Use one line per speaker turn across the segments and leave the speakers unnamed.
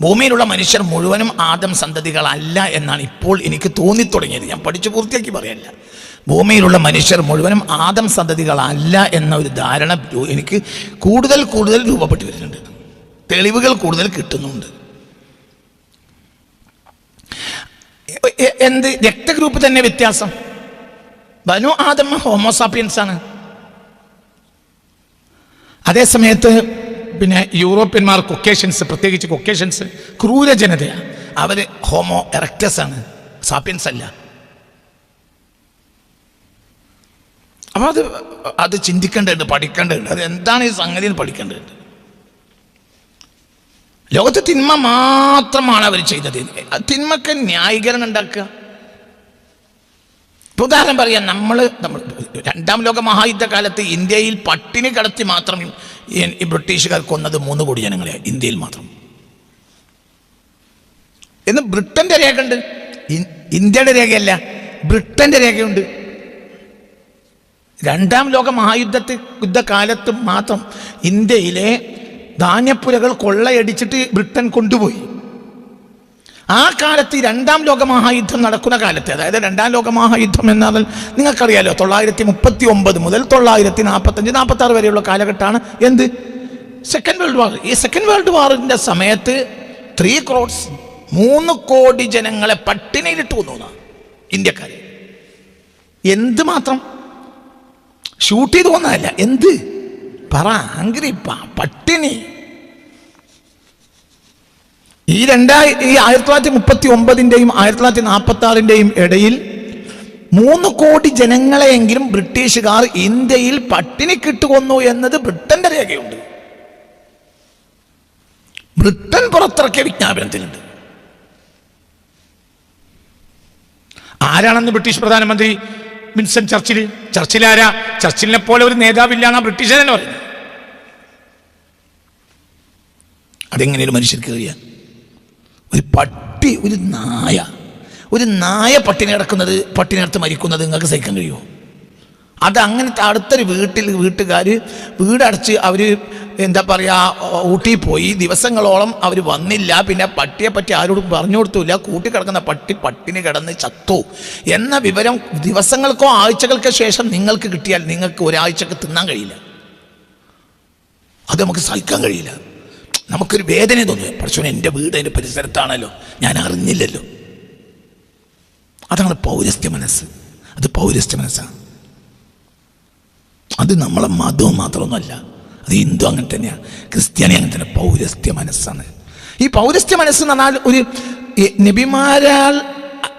ഭൂമിയിലുള്ള മനുഷ്യർ മുഴുവനും ആദം സന്തതികളല്ല എന്നാണ് ഇപ്പോൾ എനിക്ക് തോന്നിത്തുടങ്ങിയത്. ഞാൻ പഠിച്ചു പൂർത്തിയാക്കി പറയല്ല. ഭൂമിയിലുള്ള മനുഷ്യർ മുഴുവനും ആദം സന്തതികളല്ല എന്ന ഒരു ധാരണ എനിക്ക് കൂടുതൽ കൂടുതൽ രൂപപ്പെട്ടു വരുന്നുണ്ട്. തെളിവുകൾ കൂടുതൽ കിട്ടുന്നുണ്ട്. എന്ത്? രക്തഗ്രൂപ്പ് തന്നെ വ്യത്യാസം. ബനു ആദം ഹോമോസാപ്പിയൻസ് ആണ് അതേ സമയത്ത് പിന്നെ യൂറോപ്യന്മാർ കൊക്കേഷൻസ് പ്രത്യേകിച്ച് കൊക്കേഷൻസ് ക്രൂര ജനതയാണ് അവർ ഹോമോ എറക്റ്റസ് ആണ്. സാപ്യൻസ് അല്ല. അപ്പോൾ അത് അത് ചിന്തിക്കേണ്ടതുണ്ട് പഠിക്കേണ്ടതുണ്ട്. അത് എന്താണ് ഈ സംഗതി എന്ന് പഠിക്കേണ്ടതുണ്ട്? ലോകത്ത് തിന്മ മാത്രമാണ് അവർ ചെയ്തത്. തിന്മക്ക് ന്യായീകരണം ഉണ്ടാക്കുക. ഉദാഹരണം പറയാം നമ്മൾ നമ്മൾ രണ്ടാം ലോക മഹായുദ്ധ കാലത്ത് ഇന്ത്യയിൽ പട്ടിണി കടത്തി മാത്രം ഈ- ബ്രിട്ടീഷുകാർ കൊന്നത് മൂന്ന് കോടി ജനങ്ങളെ ഇന്ത്യയിൽ മാത്രം. എന്ന് ബ്രിട്ടന്റെ രേഖയുണ്ട്. ഇന്ത്യയുടെ രേഖയല്ല ബ്രിട്ടന്റെ രേഖയുണ്ട്. രണ്ടാം ലോക മഹായുദ്ധത്തിൽ യുദ്ധകാലത്ത് മാത്രം ഇന്ത്യയിലെ ധാന്യപ്പുരകൾ കൊള്ളയടിച്ചിട്ട് ബ്രിട്ടൻ കൊണ്ടുപോയി. ആ കാലത്ത് ഈ രണ്ടാം ലോക മഹായുദ്ധം നടക്കുന്ന കാലത്ത് അതായത് രണ്ടാം ലോക മഹായുദ്ധം എന്നാൽ നിങ്ങൾക്കറിയാലോ തൊള്ളായിരത്തി മുപ്പത്തി ഒമ്പത് മുതൽ തൊള്ളായിരത്തി നാൽപ്പത്തഞ്ച് നാൽപ്പത്തി ആറ് വരെയുള്ള കാലഘട്ടമാണ്. എന്ത്? സെക്കൻഡ് വേൾഡ് വാർ ഈ സെക്കൻഡ് വേൾഡ് വാറിന്റെ സമയത്ത് ത്രീ ക്രോഡ്സ് മൂന്ന് കോടി ജനങ്ങളെ പട്ടിണിയിലിട്ട് കൊന്നു ഇന്ത്യക്കാർ എന്ത് മാത്രം? ഷൂട്ട് ചെയ്ത് കൊന്നതല്ല എന്ത്? പറ ഹംഗ്രി പട്ടിണി. ഈ രണ്ടായി ഈ ആയിരത്തി തൊള്ളായിരത്തി മുപ്പത്തി ഒമ്പതിന്റെയും ആയിരത്തി തൊള്ളായിരത്തി നാൽപ്പത്തി ആറിന്റെയും ഇടയിൽ മൂന്ന് കോടി ജനങ്ങളെയെങ്കിലും ബ്രിട്ടീഷുകാർ ഇന്ത്യയിൽ പട്ടിണി കിട്ടുകൊന്നു എന്നത് ബ്രിട്ടന്റെ രേഖയുണ്ട്. ബ്രിട്ടൻ പുറത്തിറക്കിയ വിജ്ഞാപനത്തിലുണ്ട്. ആരാണെന്ന് ബ്രിട്ടീഷ് പ്രധാനമന്ത്രി വിൻസൺ ചർച്ചിൽ? ആരാ ചർച്ചിലിനെ പോലെ ഒരു നേതാവില്ലാന്നാ ബ്രിട്ടീഷ് തന്നെ പറയുന്നത്. അതെങ്ങനെയൊരു മനുഷ്യർക്ക് കഴിയാൻ ഒരു പട്ടി ഒരു നായ. ഒരു നായ പട്ടിണി കിടക്കുന്നത് പട്ടിണി എടുത്ത് മരിക്കുന്നത് നിങ്ങൾക്ക് സഹിക്കാൻ കഴിയുമോ? അത് അങ്ങനത്തെ അടുത്തൊരു വീട്ടിൽ വീട്ടുകാർ വീടടച്ച് അവർ എന്താ പറയുക ഊട്ടി പോയി. ദിവസങ്ങളോളം അവർ വന്നില്ല. പിന്നെ പട്ടിയെ പറ്റി ആരോടും പറഞ്ഞു കൊടുത്തില്ല. കൂട്ടി കിടക്കുന്ന പട്ടി പട്ടിണി കിടന്ന് ചത്തു. എന്ന വിവരം ദിവസങ്ങൾക്കോ ആഴ്ചകൾക്കോ ശേഷം നിങ്ങൾക്ക് കിട്ടിയാൽ നിങ്ങൾക്ക് ഒരാഴ്ചക്ക് തിന്നാൻ കഴിയില്ല. അത് നമുക്ക് സഹിക്കാൻ കഴിയില്ല. നമുക്കൊരു വേദന തോന്നുക പക്ഷേ എന്റെ വീട് എന്റെ പരിസരത്താണല്ലോ. ഞാൻ അറിഞ്ഞില്ലല്ലോ. അതാണ് പൗരസ്ത്യ മനസ്സ്. അത് പൗരസ്ത്യ മനസ്സാണ്. അത് നമ്മളെ മതവും മാത്രമൊന്നുമല്ല. അത് ഹിന്ദു അങ്ങനെ തന്നെയാണ് ക്രിസ്ത്യാനി അങ്ങനെ തന്നെ പൗരസ്ത്യ മനസ്സാണ്. ഈ പൗരസ്ത്യ മനസ്സ് എന്ന് പറഞ്ഞാൽ ഒരു നബിമാരാൽ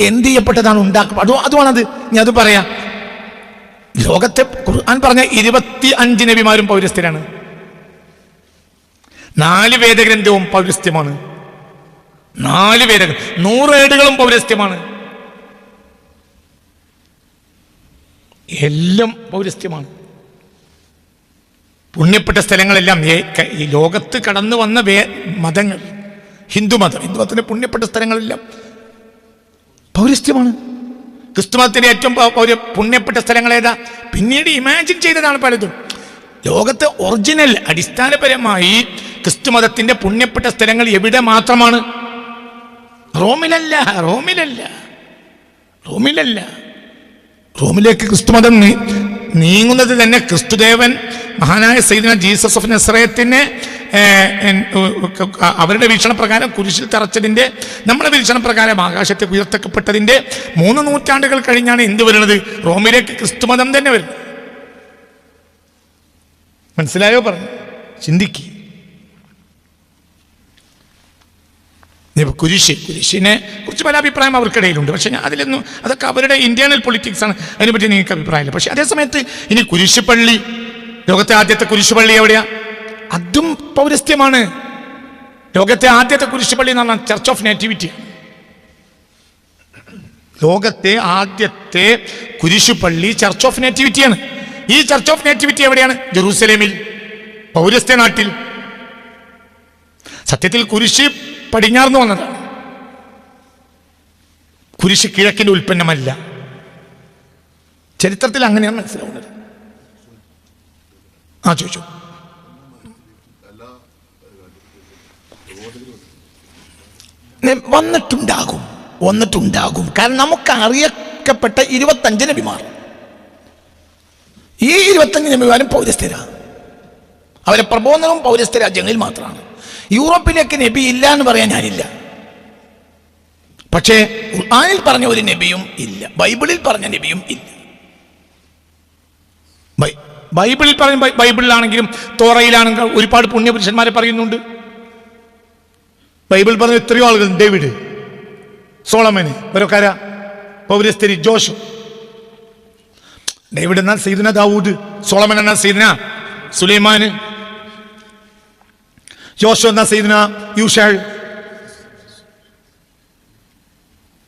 എന്ത് ചെയ്യപ്പെട്ടതാണ് ഉണ്ടാക്കുക അതോ അതുമാണത് ഞാൻ അത് പറയാം. ലോകത്തെ ഖുർആൻ പറഞ്ഞ ഇരുപത്തി അഞ്ച് നബിമാരും പൗരസ്ത്യരാണ്. നാല് വേദഗ്രന്ഥവും പൗരസ്ത്യമാണ്. നാല് വേദ നൂറ് ഏടുകളും പൗരസ്ത്യമാണ്. എല്ലാം പൗരസ്ത്യമാണ്. പുണ്യപ്പെട്ട സ്ഥലങ്ങളെല്ലാം ഈ ലോകത്ത് കടന്നു വന്ന വേ മതങ്ങൾ ഹിന്ദുമതം ഹിന്ദുമതത്തിന്റെ പുണ്യപ്പെട്ട സ്ഥലങ്ങളെല്ലാം പൗരസ്ത്യമാണ്. ക്രിസ്തുമതത്തിന്റെ ഏറ്റവും പൗര പുണ്യപ്പെട്ട സ്ഥലങ്ങൾ ഏതാ പിന്നീട് ഇമാജിൻ ചെയ്തതാണ് പലതും. ലോകത്തെ ഒറിജിനൽ അടിസ്ഥാനപരമായി ക്രിസ്തുമതത്തിന്റെ പുണ്യപ്പെട്ട സ്ഥലങ്ങൾ എവിടെ മാത്രമാണ്? റോമിലല്ല റോമിലല്ല റോമിലല്ല. റോമിലേക്ക് ക്രിസ്തു മതം നീങ്ങുന്നത് തന്നെ ക്രിസ്തുദേവൻ മഹാനായ സൈദന ജീസസ് ഓഫ് നസ്രയത്തിനെ അവരുടെ വീക്ഷണപ്രകാരം കുരിശിൽ തറച്ചതിന്റെ നമ്മുടെ വീക്ഷണപ്രകാരം ആകാശത്തെ ഉയർത്തക്കപ്പെട്ടതിന്റെ മൂന്ന് നൂറ്റാണ്ടുകൾ കഴിഞ്ഞാണ് എന്ത് വരുന്നത്? റോമിലേക്ക് ക്രിസ്തുമതം തന്നെ വരുന്നത്. മനസ്സിലായോ പറഞ്ഞു? ചിന്തിക്ക്. കുരിശ് കുരിശിനെ കുറിച്ച് പല അഭിപ്രായം അവർക്കിടയിലുണ്ട്. പക്ഷെ അതിലൊന്നും അതൊക്കെ അവരുടെ ഇന്റേണൽ പൊളിറ്റിക്സ് ആണ്. അതിനെപ്പറ്റി നിങ്ങൾക്ക് അഭിപ്രായമില്ല. പക്ഷെ അതേസമയത്ത് ഇനി കുരിശ് പള്ളി ലോകത്തെ ആദ്യത്തെ കുരിശ് പള്ളി എവിടെയാ? അതും പൗരസ്ത്യമാണ്. ലോകത്തെ ആദ്യത്തെ കുരിശ് പള്ളി എന്ന് പറഞ്ഞാൽ ചർച്ച് ഓഫ് നേറ്റിവിറ്റി ലോകത്തെ ആദ്യത്തെ കുരിശു പള്ളി ചർച്ച് ഓഫ് നേറ്റിവിറ്റിയാണ് ഈ ചർച്ച് ഓഫ് നേറ്റിവിറ്റി എവിടെയാണ്? ജെറൂസലേമിൽ പൗരസ്ത്യ നാട്ടിൽ. സത്യത്തിൽ കുരിശ് പടിഞ്ഞാർന്ന് വന്നതാണ് കുരിശ് കിഴക്കിന്റെ ഉൽപ്പന്നമല്ല. ചരിത്രത്തിൽ അങ്ങനെയാണ് മനസ്സിലാവുന്നത്. ആ ചോദിച്ചു. വന്നിട്ടുണ്ടാകും വന്നിട്ടുണ്ടാകും. കാരണം നമുക്ക് അറിയക്കപ്പെട്ട ഇരുപത്തഞ്ച് നബിമാർ ഈ ഇരുപത്തഞ്ച് നബിമാരും പൗരസ്ഥരാണ് അവരെ പ്രബോധനവും പൗരസ്ഥ രാജ്യങ്ങളിൽ മാത്രമാണ്. യൂറോപ്പിലേക്ക് നബി ഇല്ല എന്ന് പറയാൻ ഞാനില്ല. പക്ഷേ ഖുർആാനിൽ പറഞ്ഞ ഒരു നബിയും ഇല്ല. ബൈബിളിൽ പറഞ്ഞ നബിയും ഇല്ല.
ബൈബിളിൽ പറഞ്ഞ ബൈബിളിലാണെങ്കിലും തോറയിലാണെങ്കിലും ഒരുപാട് പുണ്യപുരുഷന്മാരെ പറയുന്നുണ്ട്. ബൈബിൾ പറഞ്ഞ എത്രയോ ആളുകൾ ഡേവിഡ് സോളമന് ഇവരൊക്കെ പൗരസ്ഥിരി ജോഷു. ഡേവിഡ് എന്നാൽ സീദന ദാവൂദ് സോളമൻ എന്നാൽ സീദന സുലൈമാന്.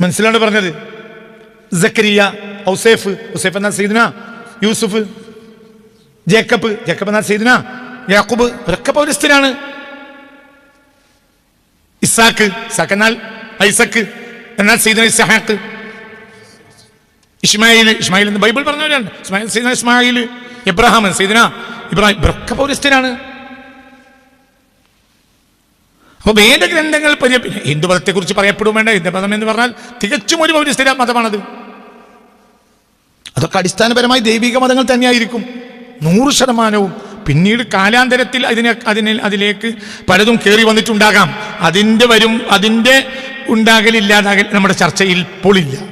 മനസ്സിലാണ് പറഞ്ഞത്? ജക്കരിയ ഔസേഫ്. ഔസേഫ് എന്നാ സീദന യൂസുഫ്. ജേക്കബ്. ജേക്കബ് എന്നാ സീദന യാക്കൂബ്. ഇവരൊക്കെ പൗരസ്ഥനാണ് ഇസാക്ക്. ഇസാക്ക് എന്നാൽ ഐസക്ക്. എന്നാൽ സീദന ഇസഹാക്ക്. ഇസ്മായിൽ ഇസ്മായിൽ എന്ന് ബൈബിൾ പറഞ്ഞവരാണ്. ഇസ്മായിൽ സീദന ഇസ്മായിൽ ഇബ്രാഹിം സീദന ഇബ്രാഹിം ഇവരൊക്കെ പൗരസ്ഥനാണ് അപ്പൊ വേദഗ്രന്ഥങ്ങൾ പരി- ഹിന്ദു മതത്തെക്കുറിച്ച് പറയപ്പെടും വേണ്ട. ഹിന്ദു മതം എന്ന് പറഞ്ഞാൽ തികച്ചും ഒരു പൗരസ്ഥിര മതമാണത്.
അതൊക്കെ അടിസ്ഥാനപരമായി ദൈവിക മതങ്ങൾ തന്നെയായിരിക്കും.
നൂറ് ശതമാനവും. പിന്നീട് കാലാന്തരത്തിൽ അതിനെ അതിനെ അതിലേക്ക് പലതും കയറി വന്നിട്ടുണ്ടാകാം. അതിന്റെ വരും അതിന്റെ ഉണ്ടാകലില്ലാതാകൽ നമ്മുടെ ചർച്ചയിൽ പോളില്ല.